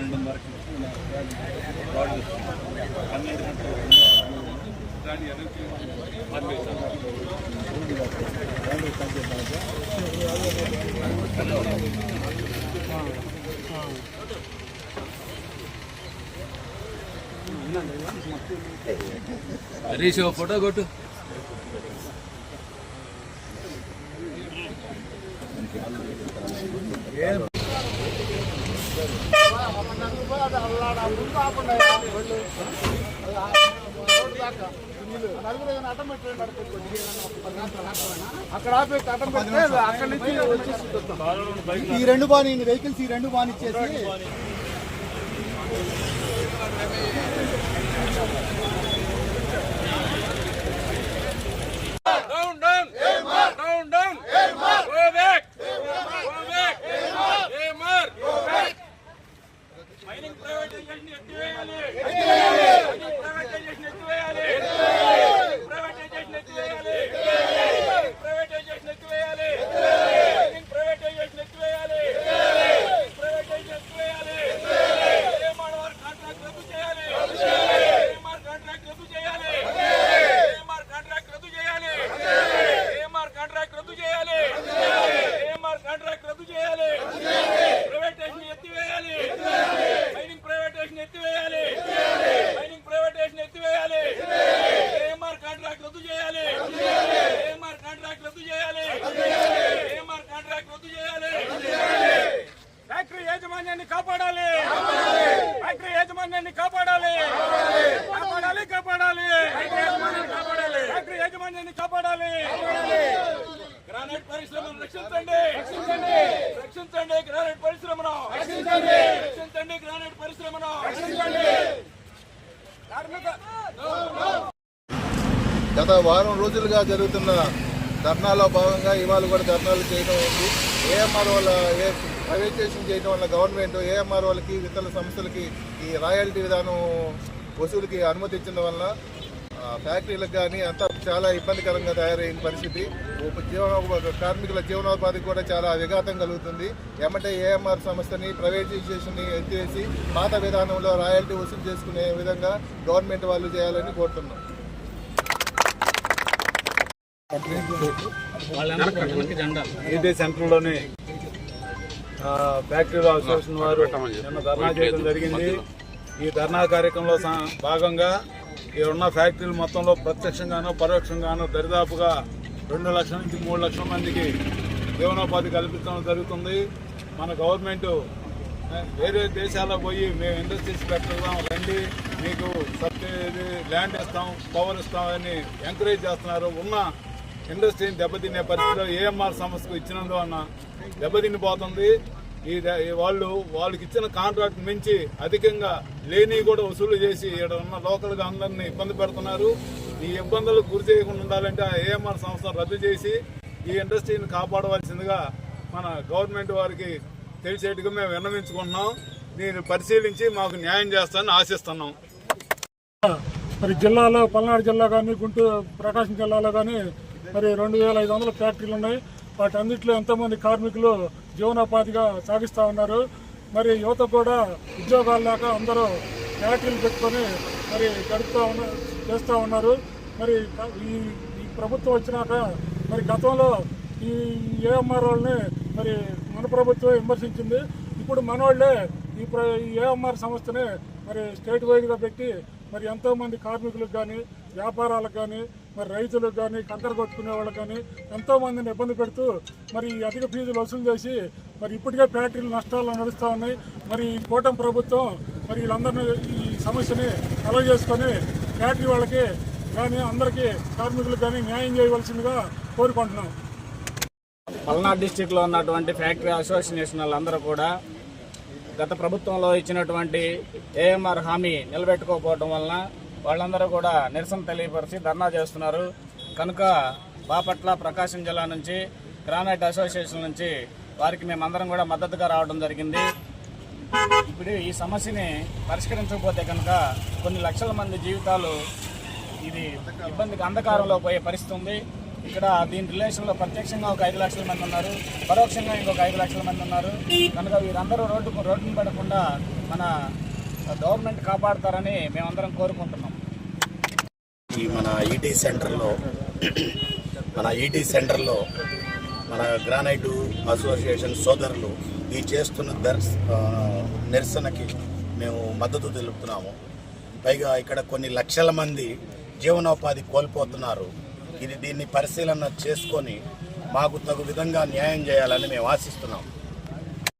పన్నెండు వరకు పన్నెండు దాన్ని ఎనర్జీ హరీష్ ఫోటో కొట్టు. అక్కడ పెడితే అక్కడి నుంచి వచ్చేసి. ఈ రెండు బాని వెహికల్స్ ఈ రెండు బాని ఇచ్చేసి down down down down go back go back ఏమర్ mining privatisation ఎత్తివేయాలి మైనింగ్ ప్రైవేటైజేషన్ ఎత్తివేయాలి ప్రైవేటైజేషన్ ఎత్తివేయాలి ప్రైవేటైజేషన్ ఎత్తివేయాలి మైనింగ్ ప్రైవేటైజేషన్ ఎత్తివేయాలి ప్రైవేటైజేషన్ ఎత్తివేయాలి ఏమార్ వారి కాంట్రాక్ట్ రద్దు చేయాలి ఏమార్ కాంట్రాక్ట్ రద్దు చేయాలి ఏఎంఆర్ కాంట్రాక్ట్ రద్దు చేయాలి ఏఎంఆర్ కాంట్రాక్ట్ రద్దు చేయాలి ఏఎంఆర్ కాంట్రాక్ట్ రద్దు చేయాలి ప్రైవేటేషన్ ఎత్తివేయాలి మైనింగ్ ప్రైవేటేషన్ ఎత్తివేయాలి మైనింగ్ ప్రైవేటేషన్ ఎత్తివేయాలి ఏఎంఆర్ కాంట్రాక్ట్ రద్దు చేయాలి ఏఎంఆర్ కాంట్రాక్ట్ రద్దు చేయాలి ఏఎంఆర్ కాంట్రాక్ట్ రద్దు చేయాలి ఫ్యాక్టరీ యాజమాన్యాన్ని కాపాడాలి ఫ్యాక్టరీ యాజమాన్యాన్ని కాపాడాలి కాపాడాలి కాపాడాలి ఫ్యాక్టరీ యాజమాన్యాన్ని కాపాడాలి గ్రానైట్ పరిశ్రమను రక్షించండి రక్షించండి రక్షించండి గ్రానైట్ పరిశ్రమను రక్షించండి. రక్షించండి గ్రానైట్ పరిశ్రమను రక్షించండి. కార్మిక గత వారం రోజులుగా జరుగుతున్న ధర్నాలో భాగంగా ఇవాళ కూడా ధర్నాలు చేయడం ఉంది. ఏఎంఆర్ వాళ్ళ ఏ ప్రైవేటైజేషన్ చేయడం వల్ల గవర్నమెంట్ ఏఎంఆర్ వాళ్ళకి ఇతర సంస్థలకి ఈ రాయల్టీ విధానం వసూలుకి అనుమతి ఇచ్చడం వల్ల ఫ్యాక్టరీలకు కానీ అంతా చాలా ఇబ్బందికరంగా తయారైన పరిస్థితి. జీవనోపాధి కార్మికుల జీవనోపాధికి కూడా చాలా విఘాతం కలుగుతుంది. ఎమ్మటే ఏఎంఆర్ సంస్థని ప్రైవేటైజేషన్ని ఎత్తివేసి పాత విధానంలో రాయల్టీ వసూలు చేసుకునే విధంగా గవర్నమెంట్ వాళ్ళు చేయాలని కోరుతున్నాం. సెంటర్లోనే ఆ, ఫ్యాక్టరీలో అసోసియేషన్ వారు నిన్న ధర్నా చేయడం జరిగింది. ఈ ధర్నా కార్యక్రమంలో భాగంగా ఉన్న ఫ్యాక్టరీలు మొత్తంలో ప్రత్యక్షంగానో పరోక్షంగానో దరిదాపుగా రెండు లక్షల నుంచి మూడు లక్షల మందికి జీవనోపాధి కల్పించడం జరుగుతుంది. మన గవర్నమెంట్ వేరే దేశాల్లో పోయి మేము ఇండస్ట్రీస్ పెట్టుదాం రండి మీకు సబ్సిడీ ల్యాండ్ ఇస్తాం పవర్ ఇస్తాం అని ఎంకరేజ్ చేస్తున్నారు. ఉన్న ఇండస్ట్రీని దెబ్బతినే పరిస్థితిలో ఏఎంఆర్ సంస్థకు ఇచ్చినందువలన దెబ్బతినిపోతుంది. ఈ ఈ వాళ్ళు వాళ్ళకి ఇచ్చిన కాంట్రాక్ట్ మించి అధికంగా లేని కూడా వసూలు చేసి ఇక్కడ ఉన్న లోకల్గా అందరినీ ఇబ్బంది పెడుతున్నారు. ఈ ఇబ్బందులకు గురి చేయకుండా ఉండాలంటే ఆ ఏఎంఆర్ సంస్థ రద్దు చేసి ఈ ఇండస్ట్రీని కాపాడవలసిందిగా మన గవర్నమెంట్ వారికి తెలిసేట్టుగా మేము విన్నవించుకుంటున్నాం. దీన్ని పరిశీలించి మాకు న్యాయం చేస్తానని ఆశిస్తున్నాం. మరి జిల్లాలో పల్నాడు జిల్లా కానీ గుంటూరు ప్రకాశం జిల్లాలో కానీ మరి రెండు వేల ఐదు వందల ఫ్యాక్టరీలు ఉన్నాయి. వాటన్నిటిలో ఎంతోమంది కార్మికులు జీవనోపాధిగా సాగిస్తూ ఉన్నారు. మరి యువత కూడా ఉద్యోగాలు లేక అందరూ ఫ్యాక్టరీలు పెట్టుకొని మరి గడుపుతూ ఉన్న చేస్తూ ఉన్నారు. మరి ఈ ఈ ప్రభుత్వం వచ్చినాక మరి గతంలో ఈ ఏఎంఆర్ వాళ్ళని మరి మన ప్రభుత్వం విమర్శించింది. ఇప్పుడు మనోళ్ళే ఈ ప్ర ఈ ఏఎంఆర్ సంస్థని మరి స్టేట్ వైడ్గా పెట్టి మరి ఎంతోమంది కార్మికులకు కానీ వ్యాపారాలకు కానీ మరి రైతులకు కానీ కంకర కొట్టుకునే వాళ్ళకి కానీ ఎంతో మందిని ఇబ్బంది పెడుతూ మరి అధిక ఫీజులు వసూలు చేసి మరి ఇప్పటికే ఫ్యాక్టరీలు నష్టాలు నడుస్తూ ఉన్నాయి. మరి ఈ కూటమి ప్రభుత్వం మరి వీళ్ళందరినీ ఈ సమస్యని అలవ చేసుకొని ఫ్యాక్టరీ వాళ్ళకి కానీ అందరికీ కార్మికులకు కానీ న్యాయం చేయవలసిందిగా కోరుకుంటున్నాం. పల్నాడు డిస్టిక్లో ఉన్నటువంటి ఫ్యాక్టరీ అసోసియేషన్ వాళ్ళందరూ కూడా గత ప్రభుత్వంలో ఇచ్చినటువంటి ఏఎంఆర్ హామీ నిలబెట్టుకోకపోవడం వలన వాళ్ళందరూ కూడా నిరసన తెలియపరిచి ధర్నా చేస్తున్నారు. కనుక బాపట్ల ప్రకాశం జిల్లా నుంచి గ్రానైట్ అసోసియేషన్ నుంచి వారికి మేమందరం కూడా మద్దతుగా రావడం జరిగింది. ఇప్పుడు ఈ సమస్యని పరిష్కరించకపోతే కనుక కొన్ని లక్షల మంది జీవితాలు ఇది ఇబ్బందికి అంధకారంలో పోయే పరిస్థితి ఉంది. ఇక్కడ దీని రిలేషన్లో ప్రత్యక్షంగా ఒక ఐదు లక్షల మంది ఉన్నారు. పరోక్షంగా ఇంకొక ఐదు లక్షల మంది ఉన్నారు. కనుక వీరందరూ రోడ్డు రోడ్డును పడకుండా మన గవర్నమెంట్ కాపాడతారని మేమందరం కోరుకుంటున్నాం. ఈ మన ఈటీ సెంటర్లో మన ఈటీ సెంటర్లో మన గ్రానైట్ అసోసియేషన్ సోదరులు ఈ చేస్తున్న దర్శ నిరసనకి మేము మద్దతు తెలుపుతున్నాము. పైగా ఇక్కడ కొన్ని లక్షల మంది జీవనోపాధి కోల్పోతున్నారు. ఇది దీన్ని పరిశీలన చేసుకొని మాకు తగు విధంగా న్యాయం చేయాలని మేము ఆశిస్తున్నాము